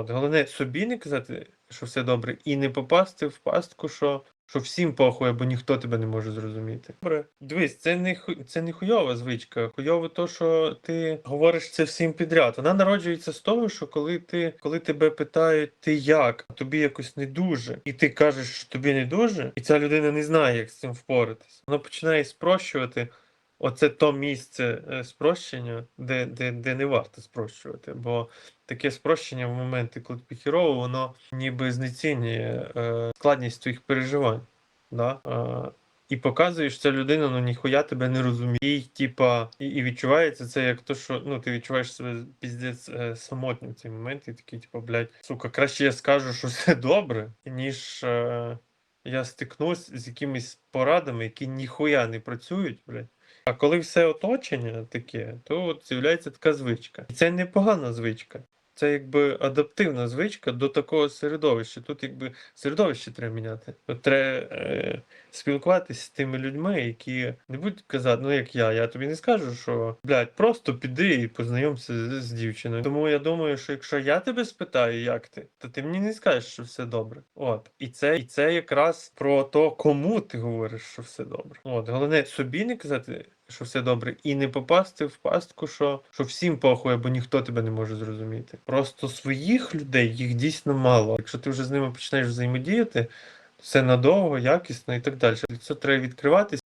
От, головне собі не казати, що все добре, і не попасти в пастку, що, що всім похуй, або ніхто тебе не може зрозуміти. Добре, дивись, це не це не хуйова звичка. Хуйово то, що ти говориш це всім підряд. Вона народжується з того, що коли ти коли тебе питають, ти як, а тобі якось не дуже, і ти кажеш, що тобі не дуже, і ця людина не знає, як з цим впоратись. Вона починає спрощувати. Оце то місце е, спрощення, де, де, де не варто спрощувати, бо таке спрощення в моменти, коли воно ніби знецінює е, складність твоїх переживань. Да? І показуєш, що ця людина ну ніхуя тебе не розуміє. І, типа, і, і відчувається це як то, що ну, ти відчуваєш себе піздець е, самотнім в цей момент, і такий, типа, блядь, сука, краще я скажу, що все добре, ніж е, я стикнусь з якимись порадами, які ніхуя не працюють, блядь. А коли все оточення таке, то от з'являється така звичка. І це непогана звичка. Це якби адаптивна звичка до такого середовища. Тут якби середовище треба міняти. Треба е, спілкуватися з тими людьми, які не будуть казати, ну як я, я тобі не скажу, що блядь, просто піди і познайомся з, з дівчиною. Тому я думаю, що якщо я тебе спитаю, як ти, то ти мені не скажеш, що все добре. От. І це, і це якраз про то, кому ти говориш, що все добре. От, головне собі не казати, що все добре, і не попасти в пастку, що, що всім похуй, або ніхто тебе не може зрозуміти. Просто своїх людей їх дійсно мало. Якщо ти вже з ними починаєш взаємодіяти, все надовго, якісно і так далі. Це треба відкриватись.